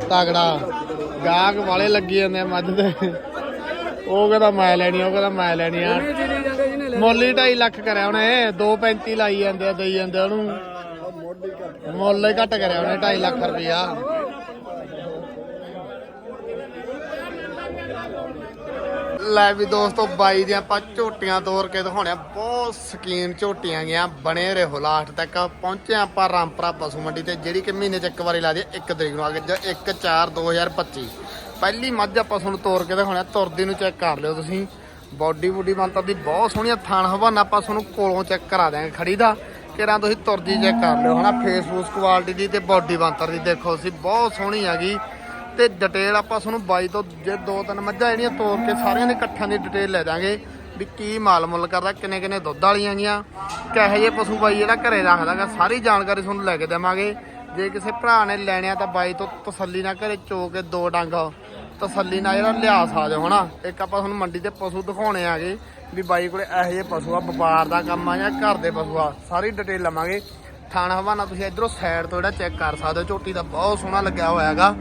ਤਗੜਾ ਗਾਹਕ ਵਾਲੇ ਲੱਗੀ ਜਾਂਦੇ ਆ ਮੱਝ ਦੇ। ਉਹ ਕਹਿੰਦਾ ਮੈਂ ਲੈਣੀ, ਉਹ ਕਹਿੰਦਾ ਮੈਂ ਲੈਣੀ ਆ। ਮੁੱਲ ਹੀ 2.5 ਲੱਖ ਕਰਿਆ ਉਹਨੇ 2.35 ਲਾਈ ਜਾਂਦੇ ਆ, ਦੇਈ ਜਾਂਦੇ ਉਹਨੂੰ। ਮੁੱਲ ਹੀ ਘੱਟ ਕਰਿਆ ਉਹਨੇ 2.5 ਲੱਖ ਰੁਪਇਆ। ਲੈ ਵੀ ਦੋਸਤੋ, ਬਾਈ ਦੀਆਂ ਆਪਾਂ ਝੋਟੀਆਂ ਤੋਰ ਕੇ ਦਿਖਾਉਣੇ ਆ। ਬਹੁਤ ਸਕੀਨ ਝੋਟੀਆਂ ਗਿਆ ਬਣੇ ਰਹੋ ਲਾਸਟ ਤੱਕ। ਪਹੁੰਚੇ ਆਪਾਂ ਰਾਮਪੁਰਾ ਪਸ਼ੂ ਮੰਡੀ ਤੇ, ਜਿਹੜੀ ਕਿ ਮਹੀਨੇ ਚ ਇੱਕ ਵਾਰੀ ਲਾ ਦੀ 1 ਤਰੀਕ ਨੂੰ ਆ ਕੇ 1 4 2025 ਪਹਿਲੀ ਮੱਝ ਆਪਾਂ ਤੁਹਾਨੂੰ ਤੋਰ ਕੇ ਦਿਖਾਉਣੇ ਤੁਰਦੀ ਨੂੰ ਚੈੱਕ ਕਰ ਲਿਓ ਤੁਸੀਂ। ਬਾਡੀ ਬੁੱਡੀ ਬੰਤਰ ਦੀ ਬਹੁਤ ਸੋਹਣੀ ਥਾਣ ਹਵਾਨਾ ਆਪਾਂ ਤੁਹਾਨੂੰ ਕੋਲੋਂ ਚੈੱਕ ਕਰਾ ਦਿਆਂਗੇ ਖੜੀ ਦਾ। ਕਿਰਾਂ ਤੁਸੀਂ ਤੁਰਦੀ ਚੈੱਕ ਕਰ ਲਿਓ, ਹਨਾ ਫੂਸ ਕੁਆਲਿਟੀ ਦੀ ਤੇ ਬਾਡੀ ਬੰਤਰ ਦੀ ਦੇਖੋ ਤੁਸੀਂ, ਬਹੁਤ ਸੋਹਣੀ ਹੈਗੀ ਤੇ ਡਿਟੇਲ ਆਪਾਂ ਤੁਹਾਨੂੰ ਬਾਈ ਤੋਂ ਜੇ ਦੋ ਤਿੰਨ ਮੱਝਾਂ ਜਿਹੜੀਆਂ ਤੋੜ ਕੇ ਸਾਰਿਆਂ ਦੇ ਇਕੱਠਿਆਂ ਦੀ ਡਿਟੇਲ ਲੈ ਦਾਂਗੇ ਵੀ ਕੀ ਮਾਲ ਮੁੱਲ ਕਰਦਾ, ਕਿੰਨੇ ਕਿੰਨੇ ਦੁੱਧ ਵਾਲੀਆਂ ਗੀਆਂ ਕਿਹੋ ਜਿਹੇ ਪਸ਼ੂ ਬਾਈ ਜਿਹੜਾ ਘਰੇ ਰੱਖਦਾਗਾ, ਸਾਰੀ ਜਾਣਕਾਰੀ ਤੁਹਾਨੂੰ ਲੈ ਕੇ ਦੇਵਾਂਗੇ। ਜੇ ਕਿਸੇ ਭਰਾ ਨੇ ਲੈਣਿਆ ਤਾਂ ਬਾਈ ਤੋਂ ਤਸੱਲੀ ਨਾਲ ਘਰੇ ਚੋ ਕੇ ਦੋ ਡੰਗ ਤਸੱਲੀ ਨਾਲ ਜਿਹੜਾ ਲਿਆ ਸਕਦੇ ਹੋ, ਹਨਾ? ਇੱਕ ਆਪਾਂ ਤੁਹਾਨੂੰ ਮੰਡੀ ਤੇ ਪਸ਼ੂ ਦਿਖਾਉਣੇ ਆਗੇ ਵੀ ਬਾਈ ਕੋਲੇ ਇਹੋ ਜਿਹੇ ਪਸ਼ੂ ਆ, ਵਪਾਰ ਦਾ ਕੰਮ ਆ ਜਾਂ ਘਰ ਦੇ ਪਸ਼ੂ ਆ, ਸਾਰੀ ਡਿਟੇਲ ਲਵਾਂਗੇ। ਥਾਣਾ ਹਵਾਨਾ ਤੁਸੀਂ ਇਧਰੋਂ ਸਾਈਡ ਤੋਂ ਜਿਹੜਾ ਚੈੱਕ ਕਰ ਸਕਦੇ ਹੋ, ਝੋਟੀ ਦਾ ਬਹੁਤ ਸੋਹਣਾ ਲੱਗਿਆ ਹੋਇਆ ਹੈਗਾ।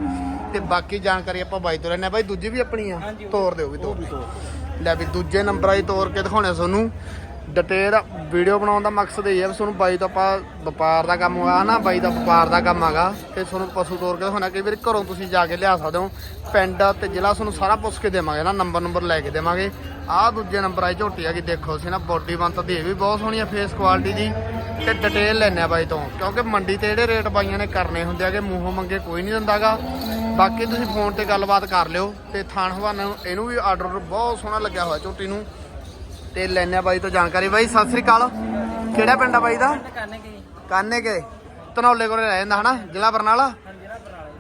ਤੇ ਬਾਕੀ ਜਾਣਕਾਰੀ ਆਪਾਂ ਬਾਈ ਤੋਂ ਲੈਣੇ ਆ ਬਾਈ ਦੂਜੀ ਵੀ ਆਪਣੀ ਆ? ਤੋਰ ਦਿਓ ਵੀ ਤੋਰ। ਲੈ ਵੀ ਦੂਜੇ ਨੰਬਰ ਆਈ ਤੋਰ ਕੇ ਦਿਖਾਉਣੇ ਤੁਹਾਨੂੰ। ਡਿਟੇਲ ਵੀਡੀਓ ਬਣਾਉਣ ਦਾ ਮਕਸਦ ਇਹ ਹੈ ਵੀ ਤੁਹਾਨੂੰ ਬਾਈ ਤੋਂ ਆਪਾਂ ਵਪਾਰ ਦਾ ਕੰਮ ਆ ਨਾ ਬਾਈ ਦਾ ਵਪਾਰ ਦਾ ਕੰਮ ਹੈਗਾ ਤੇ ਤੁਹਾਨੂੰ ਪਸ਼ੂ ਤੋਰ ਕੇ ਦਿਖਾਉਣਾ। ਕਈ ਵਾਰੀ ਘਰੋਂ ਤੁਸੀਂ ਜਾ ਕੇ ਲਿਆ ਸਕਦੇ ਹੋ। ਪਿੰਡ ਤੇ ਜ਼ਿਲ੍ਹਾ ਤੁਹਾਨੂੰ ਸਾਰਾ ਪੁੱਛ ਕੇ ਦੇਵਾਂਗੇ ਨਾ ਨੰਬਰ ਨੰਬਰ ਲੈ ਕੇ ਦੇਵਾਂਗੇ। ਆਹ ਦੂਜੇ ਨੰਬਰ ਆਈ ਝੋਟੀ ਆ ਕਿ ਦੇਖੋ ਸੀ ਨਾ ਬੋਡੀ ਬੰਤ ਦੀ ਇਹ ਵੀ ਬਹੁਤ ਸੋਹਣੀ ਆ ਫੇਸ ਕੁਆਲਿਟੀ ਦੀ ਤੇ ਡਿਟੇਲ ਲੈਣੇ ਆ ਬਾਈ ਤੋਂ ਕਿਉਂਕਿ ਮੰਡੀ ਤੇ ਜਿਹੜੇ ਰੇਟ ਬਾਈਆਂ ਨੇ ਕਰਨੇ ਹੁੰਦੇ ਆਗੇ ਮੂੰਹੋਂ ਮੰਗੇ ਕੋਈ ਨਹੀਂ ਦਿੰਦਾਗਾ ਬਾਕੀ ਤੁਸੀਂ ਫੋਨ ਤੇ ਗੱਲਬਾਤ ਕਰ ਲਿਓ ਤੇ ਥਾਣ ਹਵਾਨਾ ਨੂੰ ਇਹਨੂੰ ਵੀ ਆਰਡਰ ਬਹੁਤ ਸੋਹਣਾ ਲੱਗਿਆ ਹੋਇਆ ਝੋਟੀ ਨੂੰ। ਤੇ ਲੈਣੇ ਆ ਬਾਈ ਤੋਂ ਜਾਣਕਾਰੀ। ਬਾਈ ਸਤਿ ਸ੍ਰੀ ਅਕਾਲ। ਕਿਹੜਾ ਪਿੰਡ ਆ ਬਾਈ ਦਾ? ਕਾਨੇ ਕੇ ਧਨੌਲੇ ਕੋਲੇ ਰਹਿ ਜਾਂਦਾ ਹਨਾ? ਜ਼ਿਲ੍ਹਾ ਬਰਨਾਲਾ?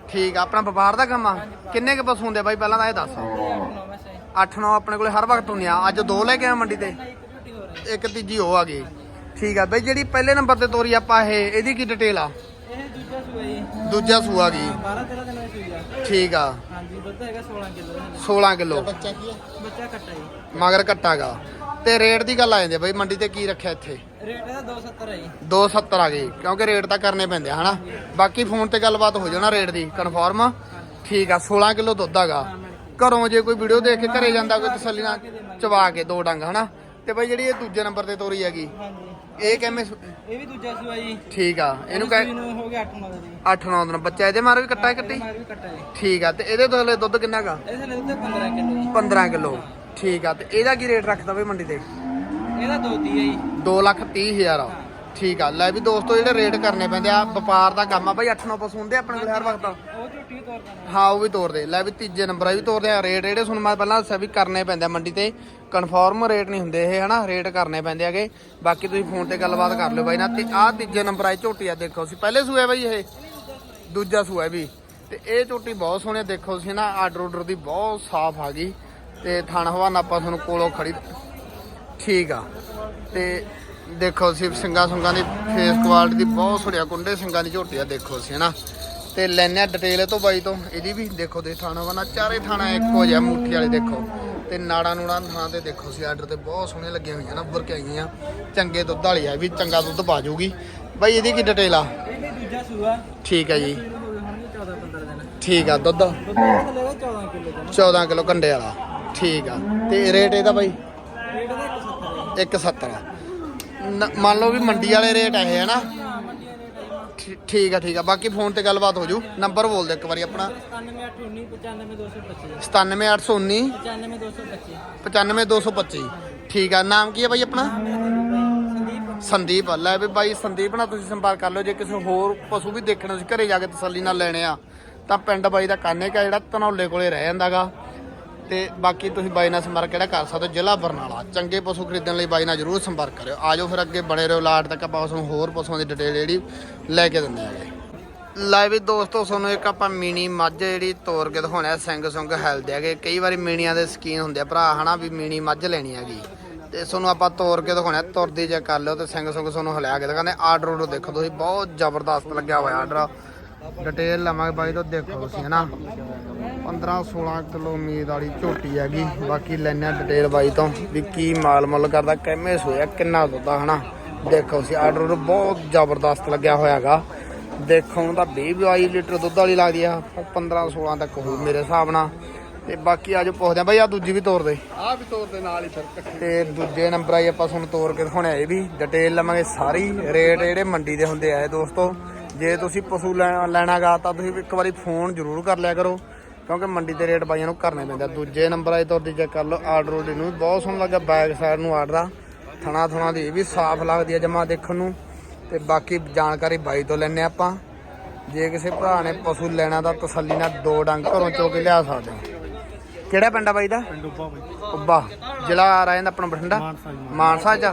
ਠੀਕ ਆ ਆਪਣਾ ਵਪਾਰ ਦਾ ਕੰਮ ਆ? ਕਿੰਨੇ ਕੁ ਪਸ਼ੂ ਹੁੰਦੇ ਬਾਈ? ਪਹਿਲਾਂ ਤਾਂ ਇਹ ਦੱਸ। 8-9 ਆਪਣੇ ਕੋਲੇ ਹਰ ਵਕਤ ਹੁੰਦੇ ਆ। ਅੱਜ ਦੋ ਲੈ ਕੇ ਆਏ ਮੰਡੀ ਤੇ। ਇੱਕ ਤੀਜੀ ਉਹ ਆ ਗਈ। ਠੀਕ ਆ ਬਈ ਜਿਹੜੀ ਪਹਿਲੇ ਨੰਬਰ ਤੇ ਤੋਰੀ ਆਪਾਂ ਇਹ ਇਹਦੀ ਕੀ ਡਿਟੇਲ ਆ? ਇਹ ਦੂਜਾ ਸੂਆ ਜੀ। ਦੂਜਾ ਸੂਆ ਗਈ। 12 13 ਦਿਨਾਂ ਦੀ ਠੀਕ ਆ। ਹਾਂਜੀ ਦੁੱਧ ਹੈਗਾ 16 ਕਿਲੋ 16 ਕਿਲੋ। ਬੱਚਾ ਕੀ ਹੈ ਬੱਚਾ ਕੱਟਾ ਜੀ। ਮਗਰ ਕੱਟਾਗਾ ਤੇ ਰੇਟ ਦੀ ਗੱਲ ਆ ਜਾਂਦੀ ਬਈ ਮੰਡੀ ਤੇ ਕੀ ਰੱਖਿਆ ਇੱਥੇ? ਰੇਟ ਇਹਦਾ 270 ਹੈ ਜੀ। 270 ਆ ਗਈ ਕਿਉਂਕਿ ਰੇਟ ਤਾਂ ਕਰਨੇ ਪੈਂਦੇ ਆ ਹਨਾ? ਬਾਕੀ ਫੋਨ ਤੇ ਗੱਲਬਾਤ ਹੋ ਜਾਣਾ ਰੇਟ ਦੀ ਕਨਫਰਮ ਠੀਕ ਆ 16 ਕਿਲੋ ਦੁੱਧ ਹੈਗਾ ਘਰੋਂ ਜੇ ਕੋਈ ਵੀਡੀਓ ਦੇਖ ਕੇ ਘਰੇ ਜਾਂਦਾ ਕੋਈ ਤਸੱਲੀ ਨਾਲ ਚਵਾ ਕੇ ਦੋ ਡੰਗ ਹਨਾ? ਤੇ ਬਈ ਜਿਹੜੀ ਇਹ ਦੂਜੇ ਨੰਬਰ ਤੇ ਤੋਰੀ ਹੈਗੀ ਹਾਂਜੀ ਇਹ ਕਿਵੇਂ ਸੁ- ਇਹ ਵੀ ਦੂਜਾ ਸੂਆ ਜੀ। ਠੀਕ ਆ ਇਹਨੂੰ ਕਹਿ ਨੂੰ ਹੋ ਗਿਆ 8 9 ਦੀ 8-9 ਦਿਨ ਬੱਚਾ ਇਹਦੇ ਮਾਰ ਵੀ ਕੱਟਾ ਕੱਟੀ? ਮਾਰ ਵੀ ਕੱਟਾ ਜੀ ਠੀਕ ਆ ਤੇ ਇਹਦੇ ਥੱਲੇ ਦੁੱਧ ਕਿੰਨਾ ਗਾ ਇਹਦੇ ਥੱਲੇ ਦੁੱਧ 15 ਕਿਲੋ ਜੀ। 15 ਕਿਲੋ। ਠੀਕ ਆ ਤੇ ਇਹਦਾ ਕੀ ਰੇਟ ਰੱਖਦਾ ਬਈ ਮੰਡੀ ਤੇ? ਇਹਦਾ ਦੋ ਦੀ ਹੈ ਜੀ। 2 ਲੱਖ 30 ਹਜ਼ਾਰ ਆ। ਠੀਕ ਆ ਲੈ ਵੀ ਦੋਸਤੋ ਜਿਹੜੇ ਰੇਟ ਕਰਨੇ ਪੈਂਦੇ ਆ ਵਪਾਰ ਦਾ ਕੰਮ ਆ। ਬਈ 8-9 ਪਸ਼ੂ ਹੁੰਦੇ ਆ ਆਪਣੇ ਕੋਲ ਹਰ ਵਕਤ। ਉਹ ਝੋਟੀ ਹਾਂ ਉਹ ਵੀ ਤੋਰਦੇ ਲੈ ਵੀ ਤੀਜੇ ਨੰਬਰ ਆ ਵੀ ਤੋਰਦੇ ਆ। ਰੇਟ ਜਿਹੜੇ ਤੁਹਾਨੂੰ ਮੈਂ ਪਹਿਲਾਂ ਦੱਸਿਆ ਵੀ ਕਰਨੇ ਪੈਂਦੇ ਆ ਮੰਡੀ ਤੇ ਕਨਫਰਮ ਰੇਟ ਨਹੀਂ ਹੁੰਦੇ ਇਹ ਹਨਾ? ਰੇਟ ਕਰਨੇ ਪੈਂਦੇ ਆਗੇ ਬਾਕੀ ਤੁਸੀਂ ਫੋਨ ਤੇ ਗੱਲਬਾਤ ਕਰ ਲਿਓ ਬਾਈ ਨਾਲ। ਤੇ ਆਹ ਤੀਜੇ ਨੰਬਰ ਆਏ ਝੋਟੀ ਆ ਦੇਖੋ ਸੀ ਪਹਿਲੇ ਸੂਏ ਬਾਈ ਇਹ? ਦੂਜਾ ਸੂਆ ਵੀ। ਤੇ ਇਹ ਝੋਟੀ ਬਹੁਤ ਸੋਹਣੀ ਆ, ਦੇਖੋ ਸੀ ਨਾ ਆਰਡਰ ਆਰਡਰ ਦੀ ਬਹੁਤ ਸਾਫ਼ ਆ ਗਈ। ਤੇ ਥਣ ਹਵਾਨਾ ਆਪਾਂ ਤੁਹਾਨੂੰ ਕੋਲੋਂ ਖੜੀ ਠੀਕ ਆ। ਤੇ ਦੇਖੋ ਸੀ ਸਿੰਘਾਂ ਸੁੰਗਾਂ ਦੀ ਫੇਸ ਕੁਆਲਿਟੀ ਦੀ ਬਹੁਤ ਸੋਹਣੀ ਆ, ਕੁੰਡੇ ਸਿੰਘਾਂ ਦੀ ਝੋਟੀ ਆ ਦੇਖੋ ਸੀ ਹਨਾ। ਤੇ ਆ ਡਿਟੇਲ ਤੋਂ ਬਾਈ ਤੋਂ ਇਹਦੀ ਵੀ ਦੇਖੋ ਦੇ ਥਾਣਾ ਵਨਾ ਚਾਰੇ ਥਾਣਾ ਇੱਕੋ ਜਿਹਾ ਮੁੱਠੀ ਵਾਲੇ ਦੇਖੋ। ਤੇ ਨਾੜਾ ਨੂੜਾ ਥਾਂ ਤੇ ਦੇਖੋ ਸੀ ਆਰਡਰ ਤੇ ਬਹੁਤ ਸੋਹਣੇ ਲੱਗੇ ਹੋਈਆਂ ਨਾ ਉੱਭਰ ਕੇ ਆਈਆਂ ਚੰਗੇ ਦੁੱਧ ਵਾਲੀ ਆ ਵੀ ਚੰਗਾ ਦੁੱਧ ਪਾ ਜਾਊਗੀ ਬਾਈ ਇਹਦੀ ਕੀ ਡਿਟੇਲ ਆ? ਦੂਜਾ ਸੂਆ। ਠੀਕ ਹੈ ਜੀ। ਇਹਨੂੰ ਹੋ ਗਏ ਹੋਣਗੇ 14 15 ਦਿਨ। ਠੀਕ ਆ ਦੁੱਧ? ਦੁੱਧ ਇਹਦੇ ਥੱਲੇ ਦਾ 14 ਕਿਲੋ ਦਾ। 14 ਕਿਲੋ ਕੰਡੇ ਵਾਲਾ। ਠੀਕ ਆ। ਤੇ ਰੇਟ ਇਹਦਾ ਬਾਈ? ਰੇਟ ਇਹਦਾ 170 170 ਮੰਨ ਲਓ ਵੀ ਮੰਡੀ ਵਾਲੇ ਰੇਟ ਆ ਇਹ ਹਨਾ ਠੀ- ਠੀਕ ਆ ਠੀਕ ਆ। ਬਾਕੀ ਫੋਨ ਤੇ ਗੱਲਬਾਤ ਹੋ ਜੂ। ਨੰਬਰ ਬੋਲ ਦੇ ਇੱਕ ਵਾਰੀ ਆਪਣਾ। 97819 95225 97819 95225 95225 ਠੀਕ ਆ ਨਾਮ ਕੀ ਹੈ ਬਾਈ ਆਪਣਾ? ਸੰਦੀਪ। ਸੰਦੀਪ ਲੈ ਵੀ ਬਾਈ ਸੰਦੀਪ ਨਾਲ ਤੁਸੀਂ ਸੰਪਰਕ ਕਰ ਲਿਓ। ਜੇ ਕਿਸੇ ਹੋਰ ਪਸ਼ੂ ਵੀ ਦੇਖਣੇ ਤੁਸੀਂ ਘਰੇ ਜਾ ਕੇ ਤਸੱਲੀ ਨਾਲ ਲੈਣੇ ਆ ਤਾਂ ਪਿੰਡ ਬਾਈ ਦਾ ਕਾਨੇ ਕਾ ਜਿਹੜਾ ਧਨੌਲੇ ਕੋਲੇ ਰਹਿ ਜਾਂਦਾਗਾ। ਤੇ ਬਾਕੀ ਤੁਸੀਂ ਬਾਈ ਨਾਲ ਸੰਪਰਕ ਕਿਹੜਾ ਕਰ ਸਕਦੇ ਹੋ ਜ਼ਿਲ੍ਹਾ ਬਰਨਾਲਾ। ਚੰਗੇ ਪਸ਼ੂ ਖਰੀਦਣ ਲਈ ਬਾਈ ਨਾਲ ਜਰੂਰ ਸੰਪਰਕ ਕਰਿਓ। ਆਜੋ ਫਿਰ ਅੱਗੇ ਬਣੇ ਰਹੋ ਲਾਟ ਤੱਕ, ਆਪਾਂ ਉਸ ਨੂੰ ਹੋਰ ਪਸ਼ੂਆਂ ਦੀ ਡਿਟੇਲ ਜਿਹੜੀ ਲੈ ਕੇ ਦਿੰਦੇ ਆਗੇ। ਲੈ ਵੀ ਦੋਸਤੋ, ਤੁਹਾਨੂੰ ਇੱਕ ਆਪਾਂ ਮੀਣੀ ਮੱਝ ਜਿਹੜੀ ਤੋਰ ਕੇ ਦਿਖਾਉਣਾ, ਸਿੰਘ ਸੁੰਗ ਹੈਲਦੇ ਹੈਗੇ। ਕਈ ਵਾਰੀ ਮੀਣੀਆਂ ਦੇ ਸਕੀਨ ਹੁੰਦੇ ਆ ਭਰਾ, ਹਨਾ, ਵੀ ਮੀਣੀ ਮੱਝ ਲੈਣੀ ਹੈਗੀ। ਤੇ ਤੁਹਾਨੂੰ ਆਪਾਂ ਤੋਰ ਕੇ ਦਿਖਾਉਣਾ, ਤੁਰਦੀ ਜੇ ਕਰ ਲਿਓ ਤੇ ਸਿੰਘ ਸੁੰਗ ਤੁਹਾਨੂੰ ਹਲਿਆ ਕੇ ਦਿਖਾਣੇ ਆਰਡਰ ਆਰਡਰ ਦੇਖੋ ਤੁਸੀਂ, ਬਹੁਤ ਜ਼ਬਰਦਸਤ ਲੱਗਿਆ ਹੋਇਆ ਆਰਡਰ। ਡਿਟੇਲ ਲਵਾਂਗੇ ਬਾਈ ਤੋਂ ਦੇਖੋ ਤੁਸੀਂ ਹਨਾ? 15 16 ਕਿਲੋ ਉਮੀਦ ਵਾਲੀ ਝੋਟੀ ਹੈਗੀ। ਬਾਕੀ ਲੈਣਾ ਡਿਟੇਲ ਬਾਈ ਤੋਂ ਵੀ ਕੀ ਮਾਲ ਮੁੱਲ ਕਰਦਾ ਕਿਵੇਂ ਸੋਇਆ ਕਿੰਨਾ ਦੁੱਧ ਹਨਾ? ਦੇਖੋ ਸੀ ਆਰਡਰ ਬਹੁਤ ਜ਼ਬਰਦਸਤ ਲੱਗਿਆ ਹੋਇਆਗਾ ਦੇਖੋ ਤਾਂ 20 22 ਲੀਟਰ ਦੁੱਧ ਵਾਲੀ ਲੱਗਦੀ ਆ 15 16 ਤੱਕ ਹੋਊ ਮੇਰੇ ਹਿਸਾਬ ਨਾਲ। ਤੇ ਬਾਕੀ ਆਜੋ ਪੁੱਛਦੇ ਆ ਬਾਈ ਆ ਦੂਜੀ ਵੀ ਤੋਰ ਦੇ। ਆ ਵੀ ਤੋਰ ਦੇ ਨਾਲ ਹੀ ਫਿਰ ਤੇ ਦੂਜੇ ਨੰਬਰ ਆਈ ਆਪਾਂ ਤੁਹਾਨੂੰ ਤੋਰ ਕੇ ਦਿਖਾਉਣੇ ਆ ਇਹ ਵੀ। ਡਿਟੇਲ ਲਵਾਂਗੇ ਸਾਰੀ। ਰੇਟ ਜਿਹੜੇ ਮੰਡੀ ਦੇ ਹੁੰਦੇ ਆ ਦੋਸਤੋ। ਜੇ ਤੁਸੀਂ ਪਸ਼ੂ ਲੈ- ਲੈਣਾਗਾ ਤਾਂ ਤੁਸੀਂ ਇੱਕ ਵਾਰੀ ਫੋਨ ਜ਼ਰੂਰ ਕਰ ਲਿਆ ਕਰੋ, ਕਿਉਂਕਿ ਮੰਡੀ ਦੇ ਰੇਟ ਬਾਈਆਂ ਨੂੰ ਕਰਨੇ ਪੈਂਦੇ ਦੂਜੇ ਨੰਬਰ ਆਈ ਤੁਹਾਡੀ ਦੀ ਚੈੱਕ ਕਰ ਲਓ, ਆਰਡਰ ਉਹਦੇ ਨੂੰ ਵੀ ਬਹੁਤ ਸੋਹਣਾ ਲੱਗਾ ਬੈਕ ਸਾਈਡ ਨੂੰ ਆਰਡਰ ਆ। ਥਣਾ ਥਣਾ ਦੀ ਇਹ ਵੀ ਸਾਫ਼ ਲੱਗਦੀ ਹੈ ਜਮਾ ਦੇਖਣ ਨੂੰ। ਤੇ ਬਾਕੀ ਜਾਣਕਾਰੀ ਬਾਈ ਤੋਂ ਲੈਣੇ ਆਪਾਂ। ਜੇ ਕਿਸੇ ਭਰਾ ਨੇ ਪਸ਼ੂ ਲੈਣਾ ਤਾਂ ਤਸੱਲੀ ਨਾਲ ਦੋ ਡੰਗ ਘਰੋਂ ਚੋ ਕੇ ਲਿਆ ਸਕਦੇ ਹੋ ਕਿਹੜਾ ਪਿੰਡ ਆ ਬਾਈ ਦਾ? ਡੁੱਬਾ ਬਈ। ਉੱਬਾ। ਜ਼ਿਲ੍ਹਾ ਆ ਰਿਹਾ ਆਪਣਾ ਬਠਿੰਡਾ? ਮਾਨਸਾ ਚ?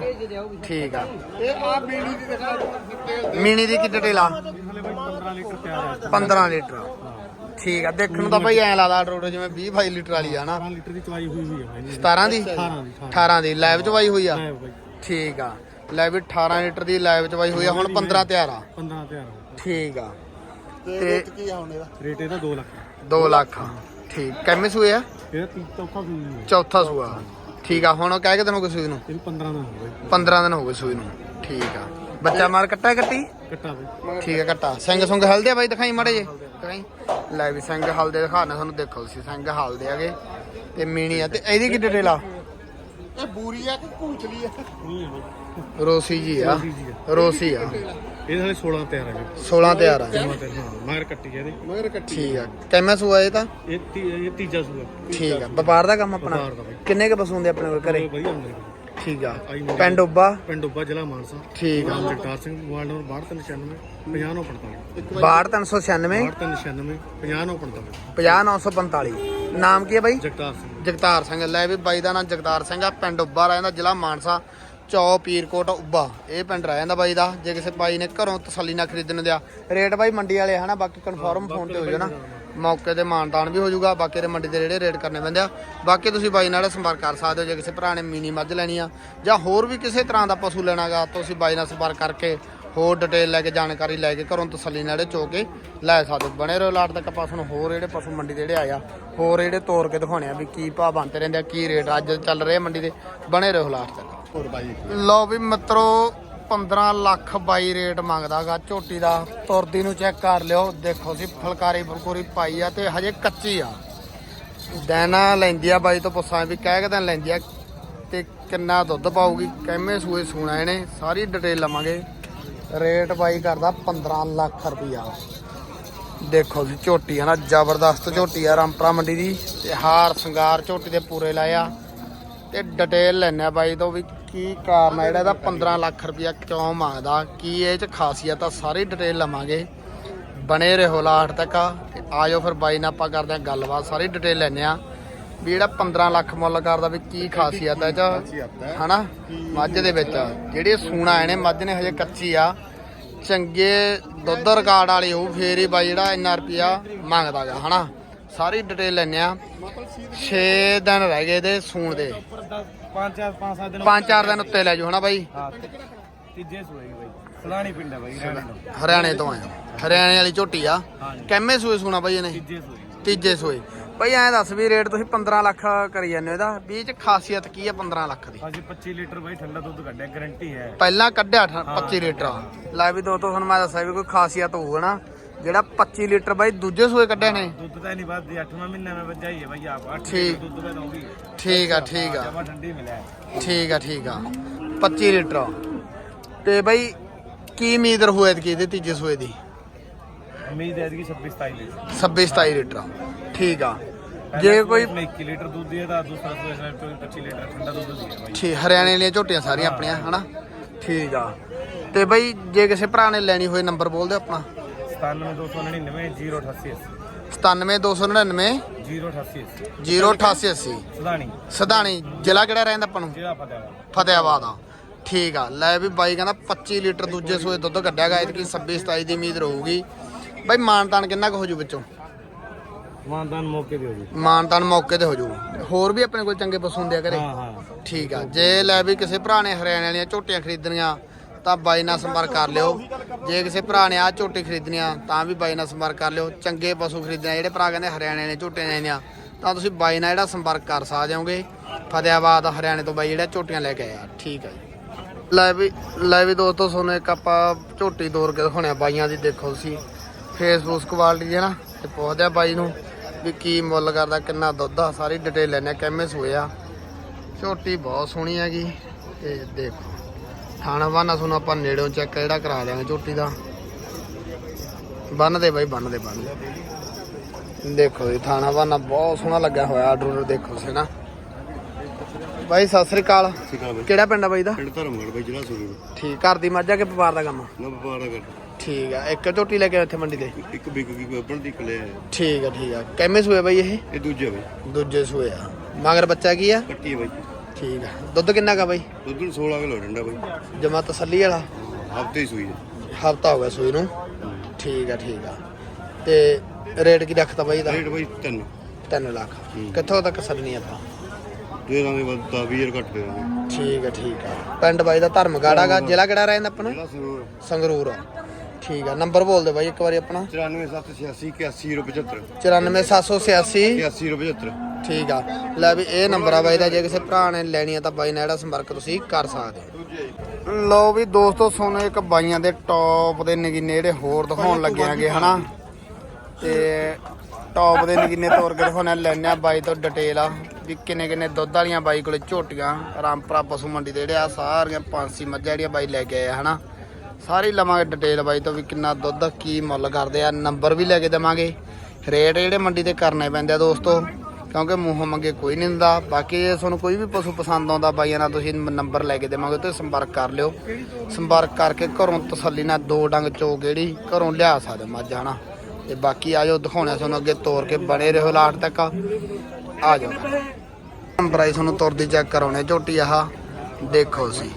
ਠੀਕ ਆ। ਇਹ ਆ ਬੀੜੀ ਦੀ ਦੇਖਾ ਡਿਟੇਲ ਮੀਣੀ ਦੀ ਕੀ ਡਿਟੇਲ ਆ? ਹਲੇ ਬਈ 15 ਲੀਟਰ। ਤਿਆਰ ਹੈ 15 ਲੀਟਰ ਠੀਕ ਆ। ਦੇਖਣ ਨੂੰ ਤਾਂ ਭਾਈ ਐ ਲੱਗਦਾ ਰੋਡ ਜਿਵੇਂ 20 22 ਲੀਟਰ ਵਾਲੀ ਆ ਨਾ। 15 ਲੀਟਰ ਦੀ ਚਵਾਈ ਹੋਈ 17 ਦੀ? 18 ਦੀ 18 ਦੀ। ਲਾਈਵ ਚ ਵਾਈ ਹੋਈ ਆ? ਠੀਕ ਆ। ਲੈ ਵੀ 18 ਲੀਟਰ ਦੀ ਲਾਈਵ ਚ ਵਾਈ ਹੋਈ ਆ। ਹੁਣ 15 ਤਿਆਰ ਆ। 15 ਤਿਆਰ ਠੀਕ ਆ। ਤੇ ਕੀ ਆ ਹੁਣ ਇਹਦਾ? ਰੇਟ ਇਹਦਾ 2 ਲੱਖ 2 ਲੱਖ ਠੀਕ। ਕਿੰਨੇ ਸੂਏ ਆ? ਇਹਦਾ ਚੌਥਾ ਹੈ ਸੂਆ। ਠੀਕ ਆ ਹੁਣ ਕਹਿ ਕੇ ਤੈਨੂੰ ਕੋਈ ਸੂਈ ਨੂੰ? ਇਹ 15 ਦਾ ਹੋ ਬਈ 15 ਦਿਨ ਹੋ ਗਏ ਸੂਈ ਨੂੰ। ਠੀਕ ਆ। ਬੱਚਾ ਮਾਰ ਕੱਟਾ ਕੱਟੀ? ਕੱਟਾ ਬਈ। ਠੀਕ ਹੈ ਘਟਾ ਸਿੰਘ ਸੁੰਗ ਹਲਦੇ ਆ ਬਾਈ ਦਿਖਾਈ ਮਾੜੇ ਜੇ ਦਿਖਾਈ? ਲੈ ਵੀ ਸਿੰਘ ਹਲਦੇ ਦਿਖਾਣਾ ਤੁਹਾਨੂੰ ਦੇਖੋ ਸੀ ਸਿੰਘ ਹਲਦੇ ਆਗੇ ਤੇ ਮੀਣੀ ਆ। ਤੇ ਇਹਦੀ ਕੀ ਡਿਟੇਲ ਆ? ਇਹ ਬੂਰੀ ਆ ਕਿ ਭੂਚਲੀ ਆ? ਨਹੀਂ ਹੈ ਬਈ। ਰੋਸੀ ਜੀ ਆ। ਰੋਸੀ ਆ। ਇਹ ਹਲੇ 16 ਤਿਆਰ ਹੈ ਬਈ 16 ਤਿਆਰ ਆ। 16 ਤਿਆਰ ਹਾਂ ਮਗਰ ਕੱਟੀ ਇਹਦੇ। ਮਗਰ ਕੱਟੀ ਠੀਕ ਆ। ਕਿੰਨਾ ਸੂਆ ਇਹ ਤਾਂ? ਇਹ ਤੀਜਾ ਸੂਆ। ਠੀਕ ਆ। ਵਪਾਰ ਦਾ ਕੰਮ ਆਪਣਾ। ਕਿੰਨੇ ਕ ਪਸੂੰਦੇ ਆਪਣੇ ਕੋਲ ਘਰੇ? ਵਧੀਆ ਹੁੰਦਾ ਠੀਕ ਆ। ਪਿੰਡ ਉੱਬਾ? ਪਿੰਡ ਉੱਬਾ ਜ਼ਿਲ੍ਹਾ ਮਾਨਸਾ। ਠੀਕ ਆ। ਜਗਤਾਰ ਸਿੰਘ ਮੋਬਾਈਲ ਨੰਬਰ 6296 50945 62396 6296 50945 50945 ਨਾਮ ਕੀ ਹੈ ਬਾਈ? ਜਗਤਾਰ ਸਿੰਘ। ਜਗਤਾਰ ਸਿੰਘ। ਲੈ ਵੀ ਬਾਈ ਦਾ ਨਾਮ ਜਗਤਾਰ ਸਿੰਘ ਆ। ਪਿੰਡ ਉੱਬਾ ਰਹਿੰਦਾ ਜ਼ਿਲ੍ਹਾ ਮਾਨਸਾ ਚੌ ਪੀਰਕੋਟ ਉੱਬਾ। ਇਹ ਪਿੰਡ ਰਹਿ ਜਾਂਦਾ ਬਾਈ ਦਾ। ਜੇ ਕਿਸੇ ਬਾਈ ਨੇ ਘਰੋਂ ਤਸੱਲੀ ਨਾਲ ਖਰੀਦਣ ਦਿਆ। ਰੇਟ ਬਾਈ ਮੰਡੀ ਵਾਲੇ ਹਨਾ? ਬਾਕੀ ਕਨਫਰਮ ਫੋਨ ਤੇ ਹੋ ਜਾਣਾ। ਮੌਕੇ ਤੇ ਮਾਨਤਾਨ ਵੀ ਹੋ ਜਾਊਗਾ ਬਾਕੀ ਦੇ ਮੰਡੀ ਦੇ ਜਿਹੜੇ ਰੇਟ ਕਰਨੇ ਪੈਂਦੇ ਆ। ਬਾਕੀ ਤੁਸੀਂ ਬਾਈ ਨਾਲ ਸੰਪਰਕ ਕਰ ਸਕਦੇ ਹੋ ਜੇ ਕਿਸੇ ਭਰਾ ਨੇ ਮੀਨੀ ਮੱਝ ਲੈਣੀ ਆ ਜਾਂ ਹੋਰ ਵੀ ਕਿਸੇ ਤਰ੍ਹਾਂ ਦਾ ਪਸ਼ੂ ਲੈਣਾਗਾ ਤੁਸੀਂ ਬਾਈ ਨਾਲ ਸੰਪਰਕ ਕਰਕੇ ਹੋਰ ਡਿਟੇਲ ਲੈ ਕੇ ਜਾਣਕਾਰੀ ਲੈ ਕੇ ਘਰੋਂ ਤਸੱਲੀ ਨਾਲ ਚੋ ਕੇ ਲੈ ਸਕਦੇ। ਬਣੇ ਰਹੋ ਲਾਟ ਤੱਕ ਆਪਾਂ ਤੁਹਾਨੂੰ ਹੋਰ ਜਿਹੜੇ ਪਸ਼ੂ ਮੰਡੀ ਦੇ ਜਿਹੜੇ ਆਇਆ ਹੋਰ ਜਿਹੜੇ ਤੋਰ ਕੇ ਦਿਖਾਉਣੇ ਆ ਵੀ ਕੀ ਭਾਅ ਬਣਦੇ ਰਹਿੰਦੇ ਆ ਕੀ ਰੇਟ ਅੱਜ ਚੱਲ ਰਹੇ ਆ ਮੰਡੀ ਦੇ। ਬਣੇ ਰਹੋ ਲਾਟ ਤੱਕ। ਹੋਰ ਬਾਈ ਲਓ ਵੀ ਮਿੱਤਰੋ 15 ਲੱਖ ਬਾਈ ਰੇਟ ਮੰਗਦਾਗਾ, ਝੋਟੀ ਦਾ। ਤੁਰਦੀ ਨੂੰ ਚੈੱਕ ਕਰ ਲਿਓ। ਦੇਖੋ ਸੀ ਫਲਕਾਰੀ ਫੁਲਕੂਰੀ ਪਾਈ ਆ ਤੇ ਹਜੇ ਕੱਚੀ ਆ। ਦੇਣਾ ਲੈਂਦੀ ਆ ਬਾਈ ਤੋਂ ਪੁੱਛਾਂ ਵੀ ਕਹਿ ਕੇ ਦਿਨ ਲੈਂਦੀ ਆ ਤੇ ਕਿੰਨਾ ਦੁੱਧ ਪਾਊਗੀ ਕਿਵੇਂ ਸੂਏ ਸੂਣਾ ਇਹਨੇ, ਸਾਰੀ ਡਿਟੇਲ ਲਵਾਂਗੇ। ਰੇਟ ਬਾਈ ਕਰਦਾ 15 ਲੱਖ ਰੁਪਈਆ। ਦੇਖੋ ਜੀ, ਝੋਟੀ ਆ ਨਾ, ਜ਼ਬਰਦਸਤ ਝੋਟੀ ਆ, ਰਾਮਪਰਾ ਮੰਡੀ ਦੀ। ਤੇ ਹਾਰ ਸ਼ਿੰਗਾਰ ਝੋਟੀ ਦੇ ਪੂਰੇ ਲਾਇਆ ਤੇ ਡਿਟੇਲ ਲੈਣਾ ਬਾਈ ਤੋਂ ਵੀ ਕੀ ਕਾਰਨ ਆ? ਜਿਹੜਾ ਇਹਦਾ 15 ਲੱਖ ਰੁਪਇਆ ਕਿਉਂ ਮੰਗਦਾ? ਕੀ ਇਹ ਚ ਖਾਸੀਅਤ ਆ? ਸਾਰੀ ਡਿਟੇਲ ਲਵਾਂਗੇ। ਬਣੇ ਰਹੋ ਲਾਟ ਤੱਕ ਤੇ ਆਜੋ ਫਿਰ ਬਾਈ ਨਾਲ ਆਪਾਂ ਕਰਦੇ ਆ ਗੱਲਬਾਤ। ਸਾਰੀ ਡਿਟੇਲ ਲੈਣੇ ਆ ਵੀ ਜਿਹੜਾ 15 ਲੱਖ ਮੁੱਲ ਕਰਦਾ ਵੀ ਕੀ ਖਾਸੀਅਤ ਹੈ ਇਹ ਚ? ਹਨਾ? ਮੱਝ ਦੇ ਵਿੱਚ। ਜਿਹੜੀ ਸੂਣਾ ਇਹਨੇ ਮੱਝ ਨੇ ਹਜੇ ਕੱਚੀ ਆ। ਚੰਗੇ ਦੁੱਧ ਰਿਕਾਰਡ ਵਾਲੀ ਉਹ ਫੇਰ ਹੀ ਬਾਈ ਜਿਹੜਾ ਇੰਨਾ ਰੁਪਿਆ ਮੰਗਦਾਗਾ ਹਨਾ? ਸਾਰੀ ਡਿਟੇਲ ਲੈਣੇ ਆ 6 ਦਿਨ ਰਹਿ ਗਏ ਤੇ ਸੂਣ ਦੇ। ਪੰਜ ਚਾਰ ਪੰਜ ਸੱਤ ਦਿਨ ਪੰਜ ਚਾਰ ਦਿਨ ਉੱਤੇ ਲੈ ਜਾਓ ਹਨਾ ਬਾਈ? ਹਾਂ ਤੀਜੇ ਸੂਏ ਬਾਈ। ਸਲਾਣੀ ਪਿੰਡ ਹੈ ਬਾਈ ਤੋਂ। ਹਰਿਆਣੇ ਤੋਂ ਆਇਆ ਹਰਿਆਣੇ ਵਾਲੀ ਝੋਟੀ ਆ। ਕਿੰਮੇ ਸੂਏ ਸੂਣਾ ਬਾਈ ਇਹਨੇ? ਤੀਜੇ ਸੂਏ। ਤੀਜੇ ਸੂਏ। ਬਾਈ ਐਂ ਦੱਸ ਵੀ ਰੇਟ ਤੁਸੀਂ 15 ਲੱਖ ਕਰੀ ਜਾਂਦੇ ਹੋ। ਇਹਦਾ ਵੀ ਇਹ ਚ ਖਾਸੀਅਤ ਕੀ ਆ 15 ਲੱਖ ਦੀ? ਅਸੀਂ 25 ਲੀਟਰ ਬਾਈ ਠੰਡਾ ਦੁੱਧ ਕੱਢਿਆ ਗਾਰੰਟੀ ਹੈ। ਪਹਿਲਾਂ ਕੱਢਿਆ ਅਠ- 25 ਲੀਟਰ ਲੈ ਵੀ ਦੋਸਤੋ ਤੁਹਾਨੂੰ ਮੈਂ ਦੱਸਿਆ ਵੀ ਕੋਈ ਖਾਸੀਅਤ ਹੋਊਗਾ ਨਾ ਜਿਹੜਾ 25 ਲੀਟਰ ਬਾਈ ਦੂਜੇ ਸੂਏ ਕੱਢੇ ਨੇ। ਦੁੱਧ ਤਾਂ ਨਹੀਂ ਵੱਧਦੀ 8ਵਾਂ ਮਹੀਨਾ ਮੈਂ ਵੱਜਾ ਹੀ ਹੈ ਬਾਈ ਆਪ। 8 ਠੀਕ। ਦੁੱਧ ਦਾ ਦਊਗੀ ਠੀਕ ਆ ਠੀਕ ਆ। ਜਮਾ ਠੰਡੀ ਮਿਲਿਆ। ਠੀਕ ਆ ਠੀਕ ਆ। 25 ਲੀਟਰ। ਤੇ ਬਾਈ ਕੀ ਉਮੀਦ ਰਹੂ ਐਤਕੀ ਇਹਦੇ ਤੀਜੇ ਸੂਏ ਦੀ? ਉਮੀਦ ਹੈ ਕਿ 26 27 ਲੀਟਰ। 26 27 ਲੀਟਰ। ਠੀਕ ਆ। ਜੇ ਕੋਈ 21 ਲੀਟਰ ਦੁੱਧ ਦੀ ਤਾਂ ਦੂਸਰਾ ਸੂਏ ਨਾਲ 25 ਲੀਟਰ ਠੰਡਾ ਦੁੱਧ ਦੀ ਬਾਈ। ਠੀਕ ਹਰਿਆਣੇ ਦੀਆਂ ਝੋਟੀਆਂ ਸਾਰੀਆਂ ਆਪਣੀਆਂ ਹਨਾ? ਠੀਕ ਆ। ਤੇ ਬਾਈ ਜੇ ਕਿਸੇ ਭਰਾ ਨੇ ਲੈਣੀ ਹੋਏ ਨੰਬਰ ਬੋਲ ਦਿਓ ਆਪਣਾ। 97299 088 97299 088 08880 ਸੁਧਾਣੀ। ਸਦਾਣੀ ਜ਼ਿਲ੍ਹਾ ਕਿਹੜਾ ਰਹਿੰਦਾ ਆਪਾਂ ਨੂੰ? ਜਿਹੜਾ ਫਤਿਹਵਾ ਫਤਿਆਬਾਦ ਆ ਠੀਕ ਆ। ਲੈ ਵੀ ਬਾਈ ਕਹਿੰਦਾ 25 ਲੀਟਰ ਦੂਜੇ ਸੂਏ ਦੁੱਧ ਕੱਢਿਆਗਾ ਇਤਕੀ 26 27 ਦੀ ਉਮੀਦ ਰਹੂਗੀ। ਬਾਈ ਮਾਨਤਾਨ ਕਿੰਨਾ ਕੁ ਹੋ ਜੂ ਵਿੱਚੋਂ? ਮਾਨਦਾਨ ਮੌਕੇ ਦੇ ਹੋ ਜੀ ਮਾਨਤਾਨ ਮੌਕੇ ਤੇ ਹੋ ਜੂ ਹੋਰ ਵੀ ਆਪਣੇ ਕੋਲ ਚੰਗੇ ਪਸ਼ੂ ਹੁੰਦੇ ਆ ਘਰੇ? ਹਾਂ ਹਾਂ। ਠੀਕ ਆ। ਜੇ ਲੈ ਵੀ ਕਿਸੇ ਭਰਾ ਨੇ ਹਰਿਆਣੇ ਵਾਲੀਆਂ ਝੋਟੀਆਂ ਖਰੀਦਣੀਆਂ ਤਾਂ ਬਾਈ ਨਾਲ ਸੰਪਰਕ ਕਰ ਲਿਓ। ਜੇ ਕਿਸੇ ਭਰਾ ਨੇ ਆ ਝੋਟੀ ਆ, ਤਾਂ ਵੀ ਬਾਈ ਨਾਲ ਸੰਪਰਕ ਕਰ ਲਿਓ। ਚੰਗੇ ਪਸ਼ੂ ਖਰੀਦਣੇ ਜਿਹੜੇ ਭਰਾ ਕਹਿੰਦੇ ਹਰਿਆਣੇ ਨੇ ਵਾਲੀਆਂ ਝੋਟੀਆਂ ਲੈਣੀਆਂ ਤਾਂ ਤੁਸੀਂ ਬਾਈ ਨਾਲ ਜਿਹੜਾ ਸੰਪਰਕ ਕਰ ਸਕਦੇ ਹੋਗੇ, ਫਤਿਆਬਾਦ, ਹਰਿਆਣੇ ਤੋਂ ਬਾਈ ਜਿਹੜਾ ਝੋਟੀਆਂ ਲੈ ਕੇ ਆਇਆ ਠੀਕ ਆ ਜੀ। ਲੈ ਵੀ ਲੈ ਵੀ ਦੋਸਤੋ, ਤੁਹਾਨੂੰ ਇੱਕ ਆਪਾਂ ਝੋਟੀ ਤੋਰ ਕੇ ਦਿਖਾਉਣੇ ਆ। ਬਾਈਆਂ ਦੀ ਦੇਖੋ ਤੁਸੀਂ ਫੇਸਬੁੱਕ ਕੁਆਲਿਟੀ ਹੈ ਨਾ, ਤੇ ਪੁੱਛਦੇ ਆ ਬਾਈ ਨੂੰ ਵੀ ਕੀ ਮੁੱਲ ਕਰਦਾ, ਕਿੰਨਾ ਦੁੱਧ ਆ, ਸਾਰੀ ਡਿਟੇਲ ਲੈਣੇ ਆ, ਕਿੰਨੇ ਸੂਏ ਆ। ਝੋਟੀ ਬਹੁਤ ਸੋਹਣੀ ਹੈਗੀ, ਤੇ ਦੇਖੋ। ਥਾਣਾ ਬਾਨਾ ਤੁਹਾਨੂੰ ਆਪਾਂ ਨੇੜੋਂ ਚੈੱਕ ਜਿਹੜਾ ਕਰਾ ਦਿਆਂਗੇ ਝੋਟੀ ਦਾ। ਬੰਨ ਦੇ ਬਾਈ ਬੰਨ ਦੇ ਬੰਨ ਦੇ ਦੇਖੋ ਜੀ ਥਾਣਾ ਬਾਨਾ ਬਹੁਤ ਸੋਹਣਾ ਲੱਗਿਆ ਹੋਇਆ ਆਰਡਰ ਦੇਖੋ ਸੀ ਨਾ ਬਾਈ ਸਤਿ ਸ੍ਰੀ ਅਕਾਲ। ਕਿਹੜਾ ਪਿੰਡ ਆ ਬਾਈ ਦਾ? ਪਿੰਡ ਧਰਮਗੜ ਬਈ ਜ਼ਿਲ੍ਹਾ ਸੂਰੀ ਠੀਕ ਘਰ ਦੀ ਮੱਝ ਆ ਕਿ ਵਪਾਰ ਦਾ ਕੰਮ? ਨਾ ਵਪਾਰ ਕਰ ਠੀਕ ਆ ਇੱਕ ਝੋਟੀ ਲੈ ਕੇ ਇੱਥੇ ਮੰਡੀ ਤੇ? ਇੱਕ ਬਿਗ ਕੀ ਗੱਬਣ ਦੀ ਕਲੇ ਠੀਕ ਆ ਠੀਕ ਆ। ਕਿੰਨੇ ਸੂਏ ਬਾਈ ਇਹ? ਇਹ ਦੂਜਾ ਬਈ। ਦੂਜੇ ਸੂਏ ਆ। ਮਗਰ ਬੱਚਾ ਕੀ ਆ? ਕੱਟੀ ਬਈ। ਠੀਕ ਆ। ਦੁੱਧ ਕਿੰਨਾ ਕਾ ਬਾਈ? ਦੁੱਧ ਨੂੰ 16 ਕਿਲੋ ਡੰਡਾ ਬਈ। ਜਮਾ ਤਸੱਲੀ ਵਾਲਾ? ਹਫ਼ਤੇ ਹੀ ਸੂਈ ਹੈ ਹਫਤਾ ਹੋ ਗਿਆ ਸੂਈ ਨੂੰ? ਠੀਕ ਆ ਠੀਕ ਆ। ਤੇ ਰੇਟ ਕੀ ਰੱਖਤਾ ਬਾਈ ਦਾ ਰੇਟ ਬਈ ਤਿੰਨ। 3 ਲੱਖ। ਕਿੱਥੋਂ ਤੱਕ ਸੱਲਣੀ ਆਪਾਂ ਦੇ ਦਾਂਗੇ ਬਸ 10 20 ਘੱਟ ਦੇ ਦਾਂਗੇ। ਠੀਕ ਆ ਠੀਕ ਆ। ਪਿੰਡ ਬਾਈ ਦਾ ਧਰਮਗਾੜਾ ਗਾ ਜ਼ਿਲ੍ਹਾ ਕਿਹੜਾ ਰਹਿੰਦਾ ਆਪਣਾ? ਸਰੂਰ ਸੰਗਰੂਰ। ਆ ਠੀਕ ਆ। ਨੰਬਰ ਬੋਲ ਦੇ ਬਾਈ ਇੱਕ ਵਾਰੀ ਆਪਣਾ। 94786 81 ਰੁਪਏ 75 94786 81 ਰੁਪਏ 75 ਠੀਕ ਆ। ਲੈ ਵੀ ਇਹ ਨੰਬਰ ਆ ਬਾਈ ਦਾ ਜੇ ਕਿਸੇ ਭਰਾ ਨੇ ਲੈਣੀ ਆ ਤਾਂ ਬਾਈ ਨਾਲ ਜਿਹੜਾ ਸੰਪਰਕ ਤੁਸੀਂ ਕਰ ਸਕਦੇ ਹੋ। ਲਓ ਵੀ ਦੋਸਤੋ ਸੋਨੂੰ ਇੱਕ ਬਾਈਆਂ ਦੇ ਟੌਪ ਦੇ ਨਗੀਨੇ ਜਿਹੜੇ ਹੋਰ ਦਿਖਾਉਣ ਲੱਗੇ ਆਗੇ ਹਨਾ? ਤੇ ਟੌਪ ਦੇ ਨਗੀਨੇ ਤੋਰ ਕੇ ਦਿਖਾਉਣੇ ਲੈਣੇ ਆ ਬਾਈ ਤੋਂ ਡਿਟੇਲ ਆ ਵੀ ਕਿੰਨੇ ਕਿੰਨੇ ਦੁੱਧ ਵਾਲੀਆਂ ਬਾਈ ਕੋਲੇ ਝੋਟੀਆਂ ਰਾਮਪੁਰਾ ਪਸ਼ੂ ਮੰਡੀ ਦੇ ਜਿਹੜੇ ਆ ਸਾਰੀਆਂ ਪਾਂਸੀ ਮੱਝਾਂ ਜਿਹੜੀਆਂ ਬਾਈ ਲੈ ਕੇ ਆਏ ਆ ਹਨਾ? ਸਾਰੀ ਲਵਾਂਗੇ ਡਿਟੇਲ ਬਾਈ ਤੋਂ ਵੀ ਕਿੰਨਾ ਦੁੱਧ, ਕੀ ਮੁੱਲ ਕਰਦੇ ਆ ਨੰਬਰ ਵੀ ਲੈ ਕੇ ਦੇਵਾਂਗੇ। ਰੇਟ ਜਿਹੜੇ ਮੰਡੀ ਤੇ ਕਰਨੇ ਪੈਂਦੇ ਆ ਦੋਸਤੋ, ਕਿਉਂਕਿ ਮੂੰਹੋਂ ਮੰਗੇ ਕੋਈ ਨਹੀਂ ਦਿੰਦਾ। ਬਾਕੀ ਜੇ ਤੁਹਾਨੂੰ ਕੋਈ ਵੀ ਪਸ਼ੂ ਪਸੰਦ ਆਉਂਦਾ ਬਾਈਆਂ ਨਾਲ, ਤੁਸੀਂ ਨੰਬਰ ਲੈ ਕੇ ਦੇਵਾਂਗੇ, ਤੇ ਸੰਪਰਕ ਕਰ ਲਿਓ। ਸੰਪਰਕ ਕਰਕੇ ਘਰੋਂ ਤਸੱਲੀ ਨਾਲ ਦੋ ਡੰਗ ਚੋ ਕਿਹੜੀ ਘਰੋਂ ਲਿਆ ਸਕਦੇ ਮੱਝ, ਹਨਾ। ਤੇ ਬਾਕੀ ਆਜੋ, ਦਿਖਾਉਣਾ ਤੁਹਾਨੂੰ ਅੱਗੇ ਤੋਰ ਕੇ ਬਣੇ ਰਹੋ ਲਾਟ ਤੱਕ। ਆ ਜਾਓ ਨੰਬਰ ਆਈ, ਤੁਹਾਨੂੰ ਤੁਰਦੀ ਚੈੱਕ ਕਰਾਉਣੇ, ਝੋਟੀ ਆਹ ਦੇਖੋ ਸੀ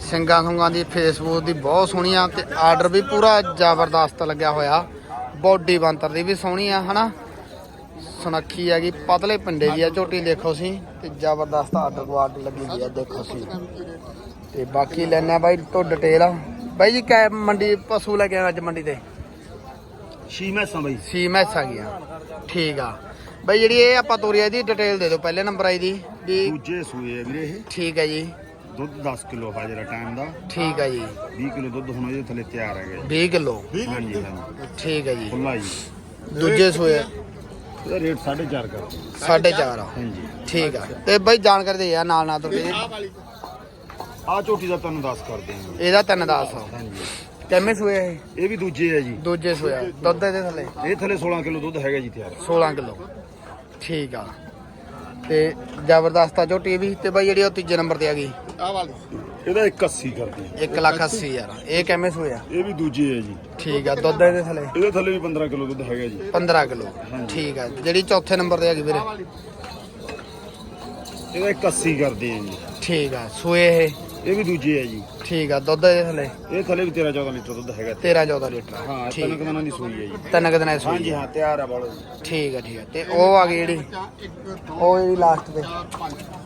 ਸਿੰਘਾਂ ਸੁੰਗਾਂ ਦੀ ਫੇਸਬੁੱਕ ਦੀ ਬਹੁਤ ਸੋਹਣੀ ਆ ਤੇ ਆਰਡਰ ਵੀ ਪੂਰਾ ਜ਼ਬਰਦਸਤ ਲੱਗਿਆ ਹੋਇਆ। ਬੋਡੀ ਬੰਤਰ ਦੀ ਵੀ ਸੋਹਣੀ ਆ ਹਨਾ? ਸੁਨੱਖੀ ਹੈਗੀ ਪਤਲੇ ਪਿੰਡੇ ਦੀ ਆ ਝੋਟੀ ਦੇਖੋ ਸੀ ਤੇ ਜ਼ਬਰਦਸਤ ਆਰਡਰ ਕੁਆਲਿਟੀ ਲੱਗੀ ਹੋਈ ਆ ਦੇਖੋ ਸੀ ਤੇ ਬਾਕੀ ਲੈਣਾ ਬਾਈ ਤੋਂ ਡਿਟੇਲ ਆ ਬਾਈ ਜੀ ਕੈ ਮੰਡੀ ਪਸ਼ੂ ਲੈ ਕੇ ਆਏ ਅੱਜ ਮੰਡੀ ਤੇ? ਛੀ ਮੈਸਾਂ ਬਈ। ਸੀ ਮੈਸ ਗਿਆ ਠੀਕ ਆ। ਬਾਈ ਜਿਹੜੀ ਇਹ ਆਪਾਂ ਤੋਰੀ ਆ ਇਹਦੀ ਡਿਟੇਲ ਦੇ ਦਿਓ ਪਹਿਲੇ ਨੰਬਰ ਆਈ ਦੀ ਵੀ ਦੂਜੇ ਸੂਏ ਆ ਵੀਰੇ ਇਹ। ਠੀਕ ਹੈ ਜੀ। ਦੁੱਧ 10 ਕਿਲੋ ਹਾਜ਼ਰ ਟਾਈਮ ਦਾ। ਠੀਕ ਹੈ ਜੀ। 20 ਕਿਲੋ ਦੁੱਧ ਹੁਣ ਇਹਦੇ ਥੱਲੇ ਤਿਆਰ ਹੈਗੇ 20 ਕਿਲੋ? ਹਾਂਜੀ ਹਾਂਜੀ। ਠੀਕ ਹੈ ਜੀ। ਖੁੱਲਾ ਜੀ। ਦੂਜੇ ਸੋਏ ਇਹਦਾ ਰੇਟ 4.5 ਕਰ 4.5 ਆ। ਹਾਂਜੀ। ਠੀਕ ਆ। ਤੇ ਬਾਈ ਜਾਣਕਾਰੀ ਦੇ ਆ ਨਾਲ ਨਾਲ ਤੁਹਾਡੇ। ਆ ਝੋਟੀ ਦਾ ਤੁਹਾਨੂੰ ਦੱਸ ਕਰਦੇ ਹਾਂ ਇਹਦਾ ਤਿੰਨ ਦਸ ਹਾਂਜੀ। ਕਿੰਨੇ ਸੋਏ ਇਹ? ਇਹ ਵੀ ਦੂਜੇ ਆ ਜੀ। ਦੂਜੇ ਸੋਇਆ ਦੁੱਧ ਇਹਦੇ ਥੱਲੇ? ਇਹ ਥੱਲੇ 16 ਕਿਲੋ ਦੁੱਧ ਹੈਗਾ ਜੀ ਤਿਆਰ। 16 ਕਿਲੋ। ਠੀਕ ਆ। ਤੇ ਜ਼ਬਰਦਸਤ ਆ ਝੋਟੀ ਇਹ ਵੀ। ਤੇ ਬਾਈ ਜਿਹੜੀ ਉਹ ਤੀਜੇ ਨੰਬਰ ਤੇ ਆ ਗਈ। ਆ ਵਾਲੀ। ਇਹਦਾ 81 ਕਰਦੇ ਆ 1 ਲੱਖ 80 ਹਜ਼ਾਰ। ਇਹ ਕਿੰਨੇ ਸੋਇਆ? ਇਹ ਵੀ ਦੂਜੇ ਆ ਜੀ। ਠੀਕ ਆ ਦੁੱਧ ਇਹਦੇ ਥੱਲੇ? ਇਹਦੇ ਥੱਲੇ ਵੀ 15 ਕਿਲੋ ਦੁੱਧ ਹੈਗਾ ਜੀ। 15 ਕਿਲੋ। ਠੀਕ ਆ ਜਿਹੜੀ ਚੌਥੇ ਨੰਬਰ ਤੇ ਗਈ ਵੀਰੇ। ਇਹਦਾ 81 ਕਰਦੇ ਆ ਜੀ। ਠੀਕ ਆ ਸੋਏ ਇਹ? ਇਹ ਵੀ ਦੂਜੇ ਆ ਜੀ। ਠੀਕ ਆ ਦੁੱਧ ਇਹਦੇ ਥੱਲੇ। ਇਹ ਥੱਲੇ ਵੀ 13 14 ਲੀਟਰ ਦੁੱਧ ਹੈਗਾ। 13 14 ਲੀਟਰ ਹਾਂ ਠੀਕ। ਤਿੰਨ ਕਦਾਂ ਦੀ ਸੂਈ ਹੈ ਜੀ। ਤਿੰਨ ਕੁ ਦਿਨਾਂ ਦੀ ਸੂਈ ਹਾਂਜੀ ਹਾਂ ਤਿਆਰ ਆ ਬਾਲੋ ਠੀਕ ਆ ਠੀਕ ਆ। ਤੇ ਉਹ ਆ ਗਈ ਜਿਹੜੀ? ਉਹ ਜਿਹੜੀ ਲਾਸਟ ਤੇ।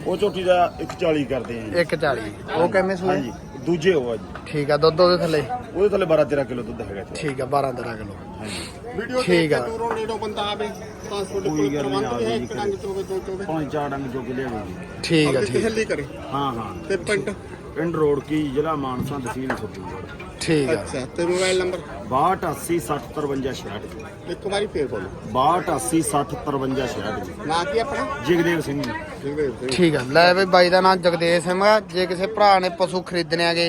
ਉਹ ਝੋਟੀ ਦਾ 140 ਕਰਦੇ ਆ ਜੀ। 140 ਉਹ ਕਿੰਨੇ ਸੂਏ? ਹਾਂਜੀ ਦੂਜੇ ਉਹ ਆ ਜੀ। ਠੀਕ ਆ ਦੁੱਧ ਉਹਦੇ ਥੱਲੇ? ਉਹਦੇ ਥੱਲੇ 12 13 ਕਿਲੋ ਦੁੱਧ ਹੈਗਾ ਜੀ। ਠੀਕ ਆ 12 13 ਕਿਲੋ। ਹਾਂਜੀ। ਵੀਡੀਓ ਠੀਕ ਆ। ਦੂਰੋਂ ਨੇੜੋਂ ਬੰਦਾ ਆਵੇ ਕੋਈ ਗੱਲ ਨਹੀਂ ਆ ਹੈ ਇੱਕ ਡੰਗ ਚੋਵੇ ਦੋ ਚੋਵੇ। ਪੰਜ ਚਾਰ ਡੰਗ ਜੋ ਕੇ ਲਿਆਵੇਗੀ ਠੀਕ ਆ ਠੀਕ ਤਸੱਲੀ ਕਰੇ। ਹਾਂ ਹਾਂ। ਤੇ ਪਿੰਡ? ਪਿੰਡ ਰੋਡ ਕੀ ਜ਼ਿਲ੍ਹਾ ਮਾਨਸਾ ਤਹਿਸੀਲ ਸਰਦੂਲਗੜ੍ਹ ਠੀਕ ਆ। ਅੱਛਾ ਤੇ ਮੋਬਾਈਲ ਨੰਬਰ? 6280 6053 ਇੱਕ ਵਾਰੀ ਫੇਰ ਬੋਲੋ। 6280 6053 ਨਾਂ ਕੀ ਆਪਣਾ? ਜਗਦੇਵ ਸਿੰਘ ਜੀ। ਜਗਦੇਵ ਸਿੰਘ। ਠੀਕ ਆ। ਲੈ ਬਈ ਬਾਈ ਦਾ ਨਾਮ ਜਗਦੇਵ ਸਿੰਘ ਆ। ਜੇ ਕਿਸੇ ਭਰਾ ਨੇ ਪਸ਼ੂ ਖਰੀਦਣੇ ਆਗੇ